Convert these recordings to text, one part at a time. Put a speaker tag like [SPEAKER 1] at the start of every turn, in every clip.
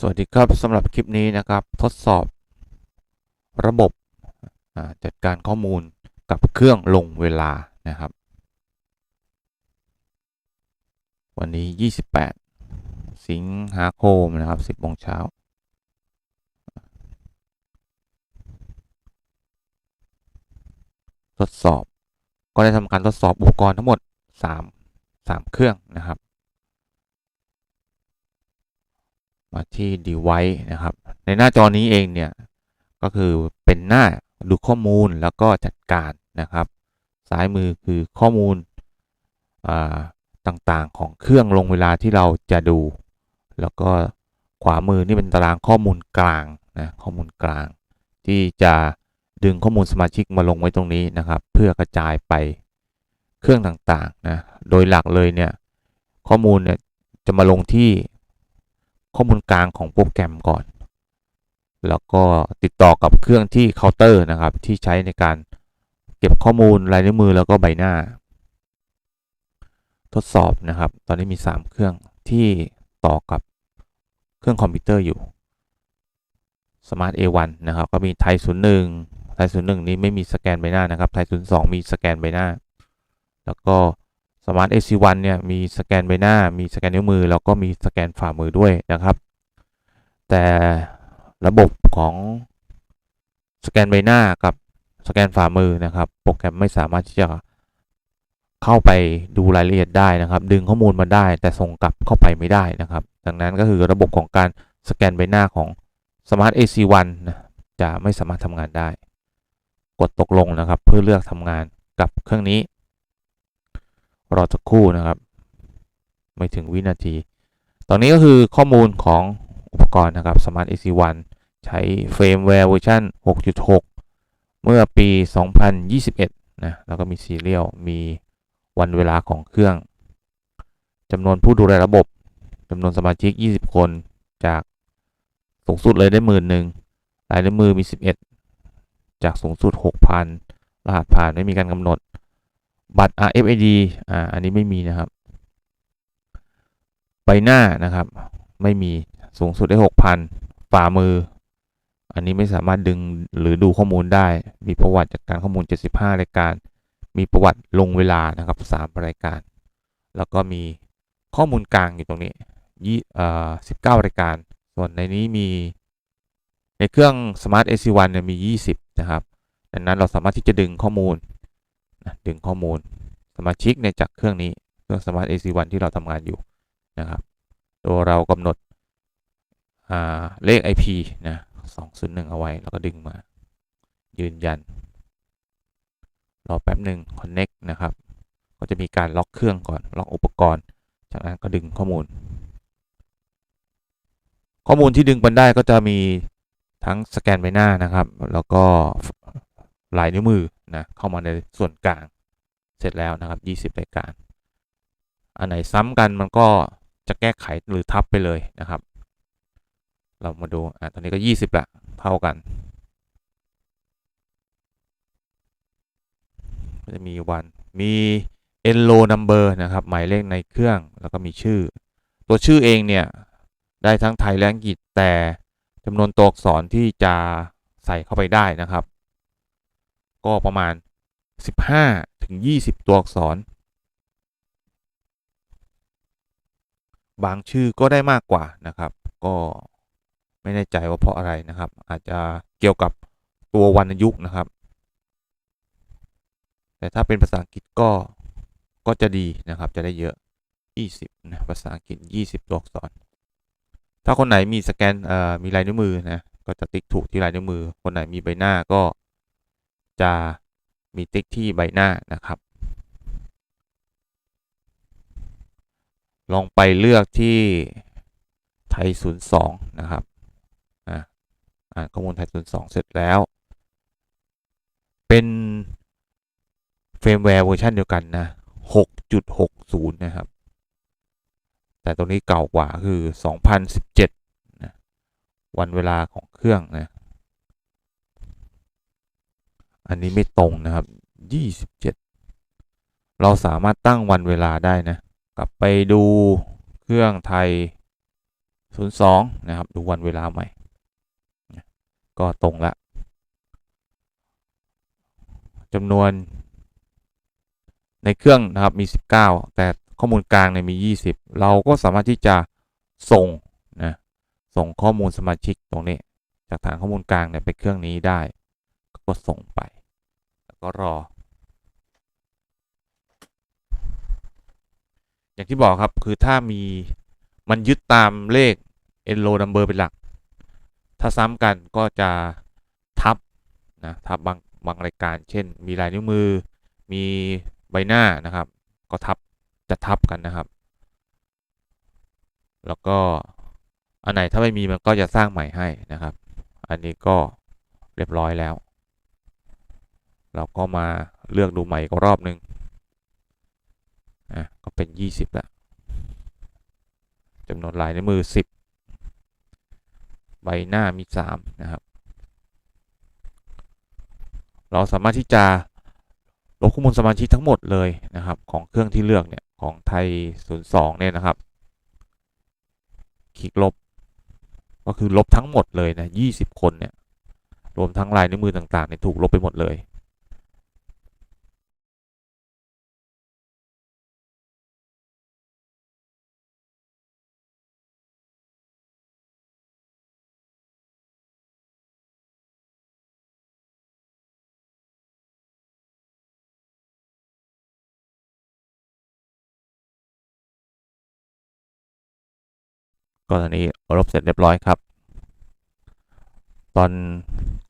[SPEAKER 1] สวัสดีครับสำหรับคลิปนี้นะครับทดสอบระบบจัดการข้อมูลกับเครื่องลงเวลานะครับ วันนี้ 28 สิงหาคมนะครับ 10โมงเช้า ทดสอบก็ได้ทำการทดสอบอุปกรณ์ทั้งหมด 3 3 เครื่องนะครับ มาที่ device นะครับ ในหน้าจอนี้เองเนี่ย ก็คือเป็นหน้าดูข้อมูลแล้วก็จัดการนะครับ ซ้ายมือคือข้อมูลต่างๆของเครื่องลงเวลาที่เราจะดู แล้วก็ขวามือนี่เป็นตารางข้อมูลกลางนะข้อมูลกลาง ที่จะดึงข้อมูลสมาชิกมาลงไว้ตรงนี้นะครับ เพื่อกระจายไปเครื่องต่างๆนะโดยหลักเลยเนี่ยข้อมูลเนี่ยจะมาลงที่ ข้อมูลกลางของโปรแกรมก่อน แล้วก็ติดต่อกับเครื่องที่เคาน์เตอร์นะครับ ที่ใช้ในการเก็บข้อมูลลายนิ้วมือแล้วก็ใบหน้า ทดสอบนะครับ ตอนนี้มี 3 เครื่องที่ต่อกับเครื่องคอมพิวเตอร์อยู่ Smart A1 นะครับ ก็มีไทย01ไทย01 นี้ไม่มีสแกนใบหน้านะครับไทย02 มีสแกนใบหน้า แล้วก็ Smart AC1 เนี่ยมีสแกนใบหน้า มีสแกนนิ้วมือ แล้วก็มีสแกนฝ่ามือด้วยนะครับ แต่ระบบของสแกนใบหน้ากับสแกนฝ่ามือนะครับ โปรแกรมไม่สามารถที่จะเข้าไปดูรายละเอียดได้นะครับ ดึงข้อมูลมาได้ แต่ส่งกลับเข้าไปไม่ได้นะครับ ดังนั้นก็คือระบบของการสแกนใบหน้าของ Smart AC1 นะจะไม่สามารถทำงานได้ กดตกลงนะครับเพื่อเลือกทำงานกับเครื่องนี้ รอสักครู่นะครับ ไม่ถึงวินาที ตอนนี้ก็คือข้อมูลของอุปกรณ์นะครับ Smart AC1 ใช้เฟรมแวร์เวอร์ชัน6.6 เมื่อปี 2021 นะ แล้วก็มีซีเรียล มีวันเวลาของเครื่องจำนวนผู้ดูแลระบบจำนวนสมาชิก 20 คนจากสูงสุดเลยได้หมื่นหนึ่งลายนิ้วมือมี 11 จากสูงสุด 6,000 รหัสผ่านไม่มีการกำหนด บัตร RFID อ่า อันนี้ไม่มีนะครับ ใบหน้านะครับ ไม่มี สูงสุดได้ 6,000 ฝ่ามือ อันนี้ไม่สามารถดึงหรือดูข้อมูลได้ มีประวัติจากการข้อมูล 75 รายการ มีประวัติลงเวลานะครับ 3 รายการ แล้วก็มีข้อมูลกลางอยู่ตรงนี้ยี่เอ่อ19รายการ ส่วนในนี้มี ในเครื่อง Smart AC1 เนี่ยมี 20 นะครับ ดังนั้นเราสามารถที่จะดึงข้อมูล ดึงข้อมูลสมาชิกในจากเครื่องนี้เครื่อง Smart AC1 ที่เราทำงานอยู่นะครับ โดยเรากำหนดเลข IP นะ201 เอาไว้ แล้วก็ดึงมา ยืนยัน รอแป๊บหนึ่ง connect นะครับ ก็จะมีการล็อกเครื่องก่อน ล็อกอุปกรณ์ จากนั้นก็ดึงข้อมูล ข้อมูลที่ดึงไปได้ก็จะมีทั้งสแกนใบหน้านะครับ แล้วก็ลายนิ้วมือ นะเข้ามาในส่วนกลางเสร็จแล้วนะครับ 20รายการ อันไหนซ้ำกันมันก็จะแก้ไขหรือทับไปเลยนะครับ เรามาดูอะตอนนี้ก็ 20ละเท่ากันก็จะมีวันมี enroll number นะครับ หมายเลขในเครื่องแล้วก็มีชื่อ ตัวชื่อเองเนี่ย ได้ทั้งไทยและอังกฤษแต่จำนวนตัวอักษรที่จะใส่เข้าไปได้นะครับ ก็ประมาณ 15ถึง20 ตัวอักษร บางชื่อก็ได้มากกว่านะครับ ก็ไม่แน่ใจว่าเพราะอะไรนะครับ อาจจะเกี่ยวกับตัววรรณยุกต์นะครับ แต่ถ้าเป็นภาษาอังกฤษก็ก็จะดีนะครับจะได้เยอะ 20นะภาษาอังกฤษ 20 ตัวอักษร ถ้าคนไหนมีสแกนเอ่อมีลายนิ้วมือนะก็จะติ๊กถูกที่ลายนิ้วมือ คนไหนมีใบหน้าก็ จะมีติ๊กที่ใบหน้านะครับ ลองไปเลือกที่ไทย 02 นะครับอ่านข้อมูลไทย 02 เสร็จแล้ว เป็นเฟรมแวร์เวอร์ชันเดียวกันนะ 6.60 นะครับ แต่ตรงนี้เก่ากว่าคือ 2017นะวันเวลาของเครื่องนะ อันนี้ไม่ตรงนะครับ27เราสามารถตั้งวันเวลาได้นะ กลับไปดูเครื่องไทย 02 นะครับ ดูวันเวลาใหม่ ก็ตรงละจำนวน ในเครื่องนะครับมี 19 แต่ข้อมูลกลางเนี่ยมี 20 เราก็สามารถที่จะส่งนะส่งข้อมูลสมาชิกตรงนี้ จากฐานข้อมูลกลางเนี่ยไปเครื่องนี้ได้ ก็กดส่งไป ก็รอ อย่างที่บอกครับคือถ้ามีมันยึดตามเลข enroll number เป็นหลัก ถ้าซ้ำกันก็จะทับนะทับบางบางรายการ เช่น มีลายนิ้วมือ มีใบหน้านะครับ ก็ทับจะทับกันนะครับ แล้วก็อันไหนถ้าไม่มีมันก็จะสร้างใหม่ให้นะครับ อันนี้ก็เรียบร้อยแล้ว เราก็มาเลือกดูใหม่อีก็รอบหนึ่งอะก็เป็น 20แล้วจำนวนลายในมือ 10 ใบหน้ามี 3 นะครับ เราสามารถที่จะลบข้อมูลสมาชิกทั้งหมดเลยนะครับ ของเครื่องที่เลือกเนี่ย ของไทย 02 เนี่ยนะครับ คลิกลบ ก็คือลบทั้งหมดเลยนะ 20 คนเนี่ย รวมทั้งลายนิ้วมือต่างๆเนี่ยถูกลบไปหมดเลย ก็ตอนนี้ลบเสร็จเรียบร้อยครับ ตอน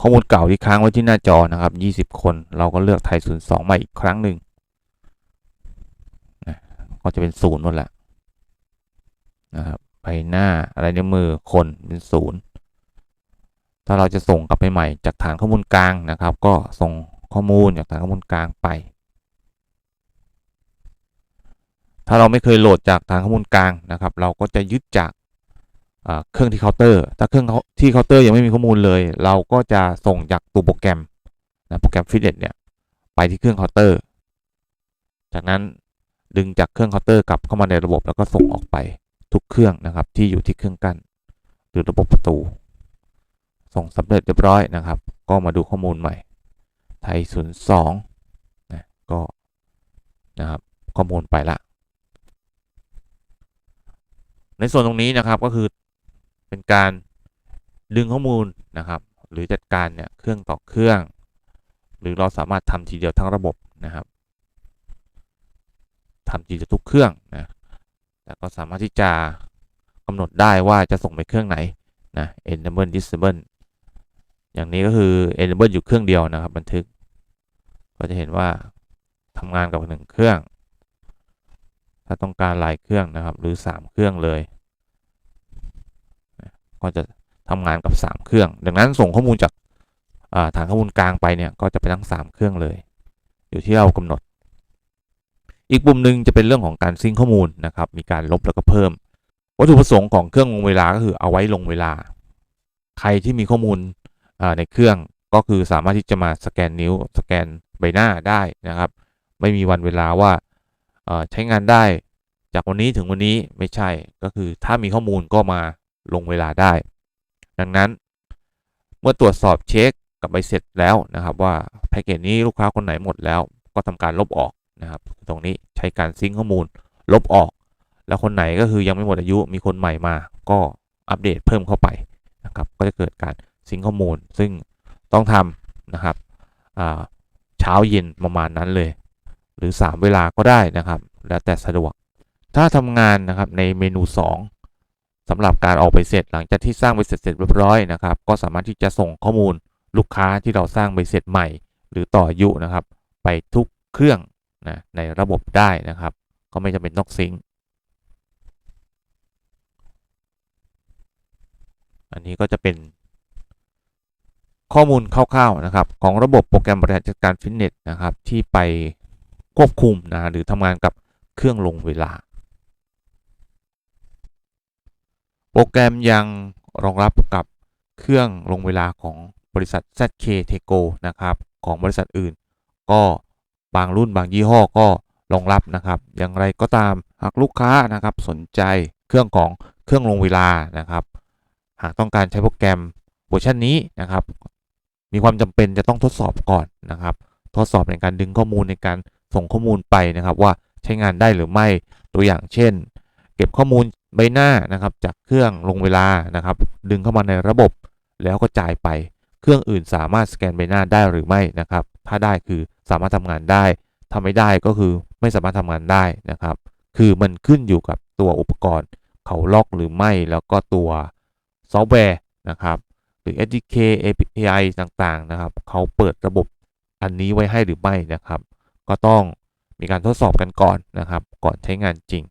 [SPEAKER 1] ข้อมูลเก่าที่ค้างไว้ที่หน้าจอนะครับ 20 คนเราก็เลือกไทย02ใหม่อีกครั้งหนึ่งก็จะเป็นศูนย์หมดแหละนะครับใบหน้าอะไรในมือคนเป็นศูนย์ถ้าเราจะส่งกลับไปใหม่จากฐานข้อมูลกลางนะครับ ก็ส่งข้อมูลจากฐานข้อมูลกลางไป ถ้าเราไม่เคยโหลดจากฐานข้อมูลกลางนะครับ เราก็จะยึดจาก เครื่องที่เคาน์เตอร์ ถ้าเครื่องที่เคาน์เตอร์ยังไม่มีข้อมูลเลย เราก็จะส่งจากตัวโปรแกรมนะโปรแกรมฟิตเนสเนี่ยไปที่เครื่องเคาน์เตอร์ จากนั้นดึงจากเครื่องเคาน์เตอร์กลับเข้ามาในระบบแล้วก็ส่งออกไปทุกเครื่องนะครับ ที่อยู่ที่เครื่องกั้นหรือระบบประตู ส่งสำเร็จเรียบร้อยนะครับ ก็มาดูข้อมูลใหม่ ไทย02นะก็นะครับข้อมูลไปละในส่วนตรงนี้นะครับก็คือ เป็นการดึงข้อมูลนะครับ หรือจัดการเนี่ยเครื่องต่อเครื่อง หรือเราสามารถทำทีเดียวทั้งระบบนะครับทำทีเดียวทุกเครื่องนะแต่ก็สามารถที่จะกำหนดได้ว่าจะส่งไปเครื่องไหนนะ enable disable อย่างนี้ก็คือ enable อยู่เครื่องเดียวนะครับ บันทึก ก็จะเห็นว่าทำงานกับหนึ่งเครื่อง ถ้าต้องการหลายเครื่องนะครับ หรือ 3 เครื่องเลย ก็จะทำงานกับ 3 เครื่อง ดังนั้นส่งข้อมูลจากฐานข้อมูลกลางไปเนี่ยก็จะไปทั้ง 3 เครื่องเลย อยู่ที่เรากำหนด อีกปุ่มหนึ่งจะเป็นเรื่องของการซิงข้อมูลนะครับ มีการลบแล้วก็เพิ่ม วัตถุประสงค์ของเครื่องลงเวลาก็คือเอาไว้ลงเวลา ใครที่มีข้อมูลในเครื่องก็คือสามารถที่จะมาสแกนนิ้ว สแกนใบหน้าได้นะครับ ไม่มีวันเวลาว่าใช้งานได้จากวันนี้ถึงวันนี้ไม่ใช่ก็คือถ้ามีข้อมูลก็มา ลงเวลาได้ ดังนั้นเมื่อตรวจสอบเช็คกับใบเสร็จแล้วนะครับ ว่าแพ็กเกจนี้ลูกค้าคนไหนหมดแล้วก็ทำการลบออกนะครับ ตรงนี้ใช้การซิงข้อมูล ลบออก แล้วคนไหนก็คือยังไม่หมดอายุมีคนใหม่มา ก็อัปเดตเพิ่มเข้าไปนะครับ ก็จะเกิดการซิงข้อมูล ซึ่งต้องทำนะครับเช้าเย็นประมาณนั้นเลย หรือ 3 เวลาก็ได้นะครับ แล้วแต่สะดวก ถ้าทำงานนะครับในเมนู 2 สำหรับการออกไปเสร็จหลังจากที่สร้างใบเสร็จเสร็จเรียบร้อยนะครับ ก็สามารถที่จะส่งข้อมูลลูกค้าที่เราสร้างใบเสร็จใหม่ หรือต่ออายุนะครับ ไปทุกเครื่องนะในระบบได้นะครับ ก็ไม่จำเป็นต้องซิงค์อันนี้ก็จะเป็นข้อมูลคร่าวๆนะครับ ของระบบโปรแกรมบริหารจัดการฟิตเนสนะครับ ที่ไปควบคุมนะหรือทำงานกับเครื่องลงเวลาโป รแกรมยังรองรับกับเครื่องลงเวลาของบริษัท ZK t e c o นะครับ ของบริษัทอื่น ก็บางรุ่นบางยี่ห้อก็รองรับนะครับ อย่างไรก็ตามหากลูกค้านะครับสนใจเครื่องของเครื่องลงเวลานะครับ หากต้องการใช้โปรแกรมเวอร์ชันนี้นะครับ มีความจำเป็นจะต้องทดสอบก่อนนะครับ ทดสอบในการดึงข้อมูลในการส่งข้อมูลไปนะครับ ว่าใช้งานได้หรือไม่ตัวอย่างเช่น เก็บข้อมูล ใบหน้านะครับจากเครื่องลงเวลานะครับ ดึงเข้ามาในระบบแล้วก็จ่ายไป เครื่องอื่นสามารถสแกนใบหน้าได้หรือไม่นะครับ ถ้าได้คือสามารถทำงานได้ถ้าไม่ได้ก็คือไม่สามารถทำงานได้นะครับ คือมันขึ้นอยู่กับตัวอุปกรณ์ เขาล็อกหรือไม่แล้วก็ตัวซอฟต์แวร์นะครับหรือ SDK API ต่างๆนะครับ เขาเปิดระบบอันนี้ไว้ให้หรือไม่นะครับ ก็ต้องมีการทดสอบกันก่อนนะครับ ก่อนใช้งานจริง